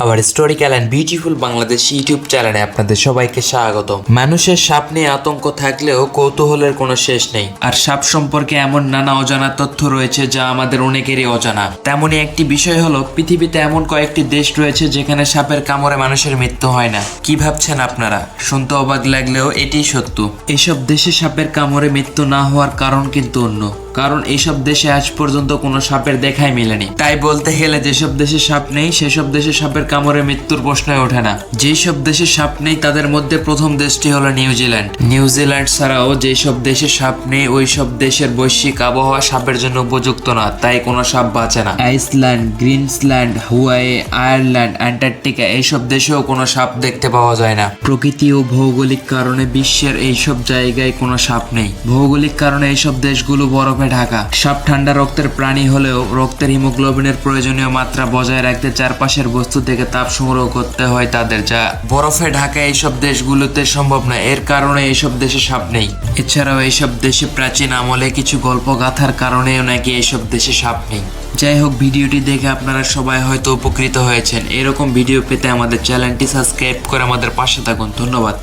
আবার historical and beautiful Bangladesh YouTube চ্যানেলে আপনাদের সবাইকে স্বাগত মানুষের সাপ নিয়ে আতঙ্ক থাকলেও কৌতূহলের কোনো শেষ নেই। আর সাপ সম্পর্কে এমন নানা অজানা তথ্য রয়েছে যা আমাদের অনেকেরই অজানা। তেমনই একটি বিষয় হলো, পৃথিবীতে এমন কয়েকটি দেশ রয়েছে যেখানে সাপের কামড়ে মানুষের মৃত্যু হয় না। কি ভাবছেন আপনারা? শুনতে অবাক লাগলেও এটিই সত্য। এসব দেশে সাপের কামড়ে মৃত্যু না হওয়ার কারণ কিন্তু অন্য। কারণ এইসব দেশে আজ পর্যন্ত কোনো সাপের দেখাই মেলেনি। তাই বলতে গেলে যেসব দেশে সাপ নেই, সেসব দেশে সাপের কামড়ে মৃত্যুর প্রশ্নই ওঠে না। যেসব দেশে সাপ নেই, তাদের মধ্যে প্রথম দেশটি হলো নিউজিল্যান্ড নিউজিল্যান্ড ছাড়াও যেসব দেশে সাপ নেই ওই সব দেশের বৈশ্বিক আবহাওয়া সাপের জন্য উপযুক্ত না, তাই কোনো সাপ বাঁচে না। Iceland Greenland Hawaii Ireland, Antarctica এইসব দেশেও কোনো সাপ দেখতে পাওয়া যায় না। প্রকৃতি ও ভৌগোলিক কারণে বিশ্বের এইসব জায়গায় কোনো সাপ নেই। ভৌগোলিক কারণে এইসব দেশগুলো বরফে ঢাকা। সাপ ঠান্ডা রক্তের প্রাণী হলেও রক্তের হিমোগ্লোবিনের প্রয়োজনীয় মাত্রা বজায় রাখতে চারপাশের বস্তু থেকে তাপ সংগ্রহ করতে হয় তাদের, যা বরফে ঢাকা এইসব দেশগুলোতে সম্ভব না এর কারণে এইসব দেশে সাপ নেই। এছাড়াও এইসব দেশে প্রাচীন আমলে কিছু গল্প গাথার কারণেও নাকি এইসব দেশে সাপ নেই। যাই হোক, ভিডিওটি দেখে আপনারা সবাই হয়তো উপকৃত হয়েছেন। এরকম ভিডিও পেতে আমাদের চ্যানেলটি সাবস্ক্রাইব করে আমাদের পাশে থাকুন। ধন্যবাদ।